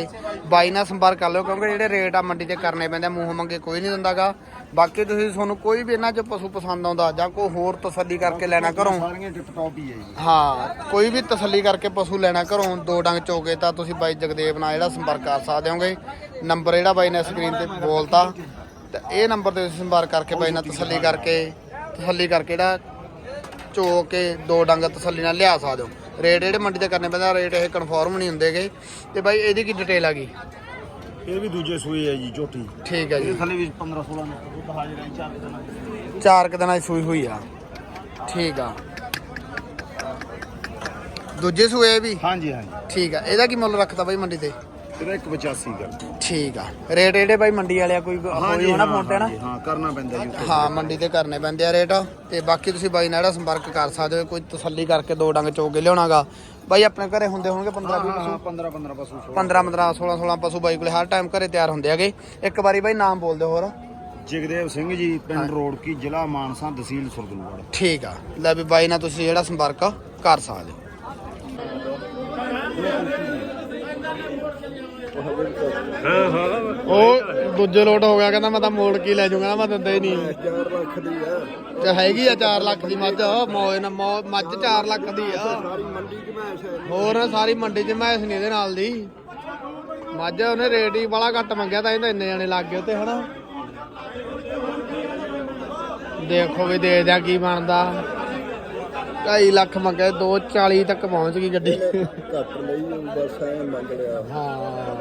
ਬਾਈ ਨਾਲ ਸੰਪਰਕ ਕਰ ਲਿਓ ਕਿਉਂਕਿ ਜਿਹੜੇ ਰੇਟ ਆ ਮੰਡੀ ਤੇ ਕਰਨੇ ਪੈਂਦੇ ਆ, ਮੂੰਹ ਮੰਗੇ ਕੋਈ ਨਹੀਂ ਦਿੰਦਾਗਾ। ਬਾਕੀ ਤੁਸੀਂ ਤੁਹਾਨੂੰ ਕੋਈ ਵੀ ਇਹਨਾਂ 'ਚ ਪਸ਼ੂ ਪਸੰਦ ਆਉਂਦਾ ਜਾਂ ਕੋਈ ਹੋਰ ਤਸੱਲੀ ਕਰਕੇ ਲੈਣਾ ਘਰੋਂ। ਸਾਰੀਆਂ ਟਿਪ ਟੌਪ ਹੀ ਹੈ ਜੀ। ਹਾਂ ਕੋਈ ਵੀ ਤਸੱਲੀ ਕਰਕੇ ਪਸ਼ੂ ਲੈਣਾ ਘਰੋਂ ਦੋ ਡੰਗ ਚੋਕੇ ਤਾਂ ਤੁਸੀਂ ਬਾਈ ਜਗਦੇਵ ਨਾਲ ਜਿਹੜਾ ਸੰਪਰਕ ਕਰ ਸਕਦੇ ਹੋਗੇ। ਨੰਬਰ ਜਿਹੜਾ ਬਾਈ ਨੇ ਸਕਰੀਨ ਤੇ ਬੋਲਤਾ ਤੇ ਇਹ ਨੰਬਰ ਤੇ ਤੁਸੀਂ ਸੰਪਰਕ ਕਰਕੇ ਬਾਈ ਨਾਲ ਤਸੱਲੀ ਕਰਕੇ ਤਸੱਲੀ ਕਰਕੇ ਜਿਹੜਾ ਚੋ ਕੇ ਦੋ ਡੰਗ ਤਸੱਲੀ ਨਾਲ ਲਿਆ ਸਕਦੇ ਹੋ। ਰੇਟ ਜਿਹੜੇ ਮੰਡੀ ਤੇ ਕਰਨੇ ਪੈਂਦਾ ਰੇਟ ਇਹ ਕਨਫਰਮ ਨਹੀਂ ਹੁੰਦੇਗੇ। ਤੇ ਬਾਈ ਇਹਦੀ ਕੀ ਡਿਟੇਲ ਆ ਗਈ? ਇਹ ਵੀ ਦੂਜੇ ਸੂਏ ਹੈ ਜੀ ਝੋਟੀ। ਠੀਕ ਹੈ ਜੀ। ਥੱਲੇ ਵੀ 15 16 ਦੁੱਧ ਹਾਜ਼ਰ ਹੈ ਚਾਰ ਦਿਨਾਂ ਚਾਰ ਕੁ ਦਿਨਾਂ ਦੀ ਸੂਈ ਹੋਈ ਆ। ਠੀਕ ਆ। ਦੂਜੇ ਸੂਏ ਵੀ? ਹਾਂਜੀ ਹਾਂਜੀ। ਠੀਕ ਆ। ਇਹਦਾ ਕੀ ਮੁੱਲ ਰੱਖਦਾ ਬਾਈ ਮੰਡੀ ਤੇ? ਇਹਦਾ 185 ਕਰ ਠੀਕ ਆ। ਰੇਟ ਇਹਦੇ ਬਾਈ ਮੰਡੀ ਵਾਲਿਆ ਕੋਈ ਹੋਈ ਹੋਣਾ ਫੋਨ ਤੇ ਨਾ? ਹਾਂ ਕਰਨਾ ਪੈਂਦਾ ਜੀ ਹਾਂ ਮੰਡੀ ਤੇ ਕਰਨੇ ਪੈਂਦੇ ਆ ਰੇਟ। ਤੇ ਬਾਕੀ ਤੁਸੀਂ ਬਾਈ ਨਾਲ ਜਿਹੜਾ ਸੰਪਰਕ ਕਰ ਸਕਦੇ ਹੋ। ਕੋਈ ਤਸੱਲੀ ਕਰਕੇ ਦੋ ਡੰਗ ਚੋਕ ਕੇ ਲਿਆਉਣਾਗਾ। ਬਾਈ ਆਪਣੇ ਘਰੇ ਹੁੰਦੇ ਹੋਣਗੇ 15 20 ਹਾਂ ਪਸ਼ੂ। 15 15 ਪਸ਼ੂ 15 15 16 16 ਪਸ਼ੂ ਬਾਈ ਕੋਲੇ ਹਰ ਟਾਈਮ ਘਰੇ ਤਿਆਰ ਹੁੰਦੇ ਹੈਗੇ। ਇੱਕ ਵਾਰੀ ਬਾਈ ਨਾਮ ਬੋਲ ਦਿਓ ਹੋਰ। ਜਗਦੇਵ ਸਿੰਘ ਜੀ ਪਿੰਡ ਰੋਡ ਕੀ ਜ਼ਿਲ੍ਹਾ ਮਾਨਸਾ ਤਹਿਸੀਲ ਸੁਰਦਲਗੜ੍ਹ। ਠੀਕ ਆ। ਲੈ ਵੀ ਬਾਈ ਨਾਲ ਤੁਸੀਂ ਜਿਹੜਾ ਸੰਪਰਕ ਕਰ ਸਕਦੇ ਹੋ। ਹਾਂ ਹਾਂ। ਉਹ ਦੂਜੇ ਲੋਟ ਹੋ ਗਿਆ ਕਹਿੰਦਾ ਮੈਂ ਤਾਂ ਮੋੜ ਕੇ ਲੈ ਜਾਊਂਗਾ ਮੈਂ ਦਿੰਦਾ ਹੀ ਨਹੀਂ। 4 ਲੱਖ ਦੀ ਆ। ਤੇ ਹੈਗੀ ਆ 4 ਲੱਖ ਦੀ ਮੱਝ ਮੋਏ ਨਾ ਮੌ- ਮੱਝ 4 ਲੱਖ ਦੀ ਆ। ਸਾਰੀ ਮੰਡੀ ਚ ਮੈਂ ਹੋਰ ਸਾਰੀ ਮੰਡੀ 'ਚ ਮੈਸ ਨਹੀਂ ਇਹਦੇ ਨਾਲ ਦੀ। ਮੱਝ ਉਹਨੇ ਰੇਟ ਹੀ ਬੜਾ ਘੱਟ ਮੰਗਿਆ ਤਾਂ ਇਹਦਾ ਇੰਨੇ ਜਾਣੇ ਲੱਗ ਗਏ ਉੱਤੇ ਹਨਾ। ਦੇਖੋ ਵੀ ਦੇ ਦਿਆ ਕੀ ਬਣਦਾ। 2.5 ਲੱਖ ਮੰਗਿਆ 240 ਤੱਕ ਪਹੁੰਚ ਗਈ ਗੱਡੀ। ਘੱਟ ਲਈ ਬਸ ਐ ਮੰਗ ਲਿਆ। ਹਾਂ।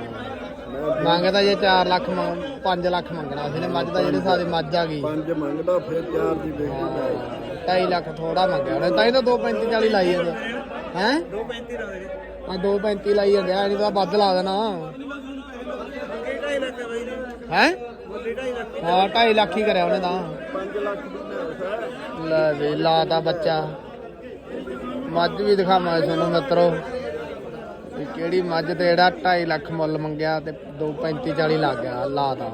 ਮੰਗਦਾ ਜੇ 4 ਲੱਖ 5 ਲੱਖ ਮੰਗਣਾ ਸੀ ਨੇ ਮੱਝ ਦਾ ਜਿਹੜੇ ਸਾਡੀ ਮੱਝ ਆ ਗਈ। ਪੰਜ ਮੰਗਦਾ ਫਿਰ ਚਾਰ ਦੀ ਵੇਚੀ ਮੈਂ 2.5 ਲੱਖ ਥੋੜਾ ਮੰਗਿਆ ਉਹਨੇ ਤਾਂ ਹੀ ਤਾਂ 235 40 ਲਾਈ ਜਾਂਦੇ ਹੈ? 235 ਰੁਪਏ ਆ 235 ਲਾਈ ਜਾਂਦੇ ਆ ਨਹੀਂ ਤਾਂ ਵੱਧ ਲਾ ਦੇਣਾ। ਹੈ? ਹਾਂ 2.5 ਲੱਖ ਹੀ ਕਰਿਆ ਉਹਨੇ ਤਾਂ। 5 ਲੱਖ ਲੈ ਵੀ ਲਾਤਾ ਬੱਚਾ। ਮੱਝ ਵੀ ਦਿਖਾਵਾਂ ਤੁਹਾਨੂੰ ਮਿੱਤਰੋ ਵੀ ਕਿਹੜੀ ਮੱਝ ਤੇ ਜਿਹੜਾ 2.5 ਲੱਖ ਮੁੱਲ ਮੰਗਿਆ ਤੇ 235 40 ਲੱਗ ਗਿਆ ਲਾਤਾ।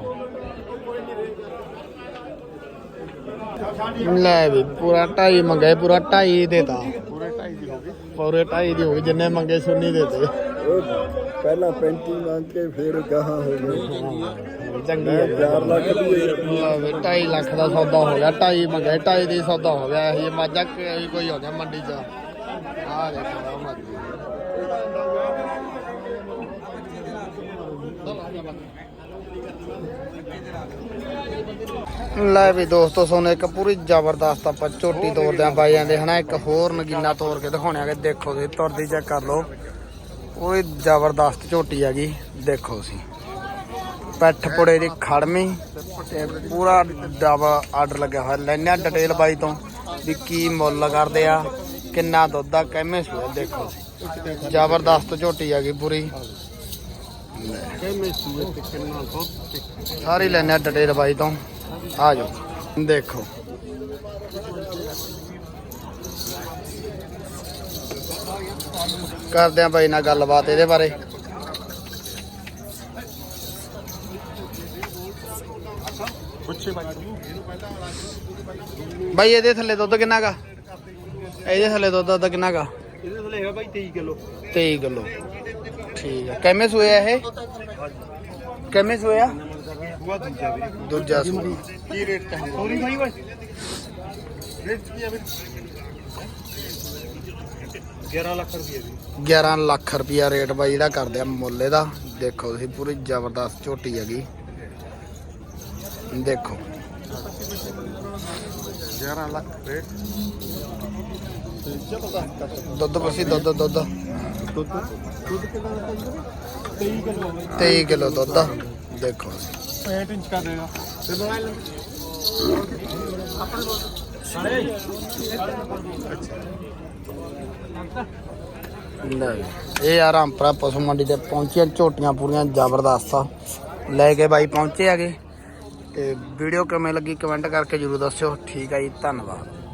ਲੈ ਵੀ ਪੂਰਾ 2.5 ਮੰਗਿਆ ਪੂਰਾ 2.5 ਦੇਤਾ। ਪੂਰੇ 2.5 ਦੀ ਹੋ ਗਈ। ਪੂਰੇ 2.5 ਦੀ ਹੋ ਗਈ ਜਿੰਨੇ ਮੰਗੇ ਸੁਣੀ ਦੇਤੇ। ਪਹਿਲਾਂ 35 ਮੰਗ ਕੇ ਫਿਰ ਗਾਹਾਂ ਹੋ ਗਏ। ਚੰਗੀ ਹੈ। 4 ਲੱਖ ਦੀ ਲੈ ਵੀ 2.5 ਲੱਖ ਦਾ ਸੌਦਾ ਹੋ ਗਿਆ 2.5 ਮੰਗਿਆ 2.5 ਦੀ ਸੌਦਾ ਹੋ ਗਿਆ ਇਹ ਮਾਜਾ ਕੋਈ ਕੋਈ ਹੋ ਗਿਆ ਮੰਡੀ 'ਚ। ਆ ਦੇਖੋ ਆਹ ਮੱਝ ਲੈ ਵੀ ਦੋਸਤੋ ਤੁਹਾਨੂੰ ਇੱਕ ਪੂਰੀ ਜ਼ਬਰਦਸਤ ਆਪਾਂ ਝੋਟੀ ਤੋੜਦੇ ਆਂ ਬਾਈ ਜਾਂਦੇ, ਹਨਾ, ਇੱਕ ਹੋਰ ਨਗੀਨਾ ਤੋੜ ਕੇ ਦਿਖਾਉਣੇ ਆਗੇ। ਦੇਖੋ ਤੁਸੀਂ, ਤੁਰਦੀ ਚੈੱਕ ਕਰ ਲਓ। ਉਹ ਜ਼ਬਰਦਸਤ ਝੋਟੀ ਹੈਗੀ, ਦੇਖੋ ਸੀ ਪੈਠ ਪੁੜੇ ਦੀ ਖੜਮੀ ਤੇ ਪੂਰਾ ਡਬਾ ਆਰਡਰ ਲੱਗਿਆ ਹੋਇਆ। ਲੈਣੇ ਆ ਡਿਟੇਲ ਬਾਈ ਤੋਂ ਵੀ ਕੀ ਮੁੱਲ ਕਰਦੇ ਆ। ਕਿੰਨਾ ਦੁੱਧ ਆ ਕਿਵੇਂ ਸੂਆ ਦੇਖੋ। ਜ਼ਬਰਦਸਤ ਝੋਟੀ ਪੂਰੀ। ਤੇ ਕਿੰਨਾ ਦੁੱਧ ਸਾਰੀ ਲੈਣੇ ਆ ਡਿਟੇਲ ਬਾਈ ਤੋਂ। ਆ ਜਾਓ। ਦੇਖੋ। ਕਰਦੇ ਆ ਬਾਈ ਨਾਲ ਗੱਲਬਾਤ ਇਹਦੇ ਬਾਰੇ। ਬਾਈ। ਇਹਦੇ ਥੱਲੇ ਦੁੱਧ ਕਿੰਨਾ ਗਾ ਇਹਦੇ ਥੱਲੇ ਦੁੱਧ ਦਾ ਕਿੰਨਾ ਗਾ ਇਹਦੇ ਥੱਲੇ ਹੈਗਾ ਬਾਈ 23 ਕਿਲੋ। 23 ਕਿਲੋ। ਠੀਕ ਹੈ ਕਿਵੇਂ ਸੂਏ ਆ ਇਹ? ਕਿਵੇਂ ਸੂਏ ਆ ਬੁਆ ਦੂਜਾ ਸੂਆ ਕੀ ਰੇਟ ਤੇ ਸੋਰੀ ਬਾਈ ਓਏ। ਰੇਟ ਕੀ ਆ ਵੀਰੇ? 11 ਲੱਖ ਰੁਪਏ ਦੀ 11 ਲੱਖ ਰੁਪਿਆ ਰੇਟ ਬਾਈ ਜਿਹੜਾ ਕਰਦੇ ਆ ਮੁੱਲ ਇਹਦਾ ਦੇਖੋ ਤੁਸੀਂ ਪੂਰੀ ਜ਼ਬਰਦਸਤ ਝੋਟੀ ਹੈਗੀ। ਦੇਖੋ। 11 ਲੱਖ ਰੇਟ। ਦੁੱਧ ਪਸੀ ਦੁੱਧ ਦੁੱਧ। ਦੁੱਧ ਦੁੱਧ ਕਿੰਨਾ ਦਾ 23 ਕਿਲੋ 23 ਕਿਲੋ ਦੁੱਧ ਦੇਖੋ 65 ਇੰਚ ਕਰ ਦੇਗਾ ਤੇ ਮੋਬਾਈਲ ਲੈ ਜੀ। ਇਹ ਆ ਰਾਮਪੁਰਾ ਪਸ਼ੂ ਮੰਡੀ ਤੇ ਪਹੁੰਚੀਆਂ ਝੋਟੀਆਂ ਪੂਰੀਆਂ ਜ਼ਬਰਦਸਤ ਆ। ਲੈ ਕੇ ਬਾਈ ਪਹੁੰਚੇ ਆਗੇ ਤੇ ਵੀਡੀਓ ਕਿਵੇਂ ਲੱਗੀ ਕਮੈਂਟ ਕਰਕੇ ਜਰੂਰ ਦੱਸਿਓ। ਠੀਕ ਹੈ ਜੀ ਧੰਨਵਾਦ।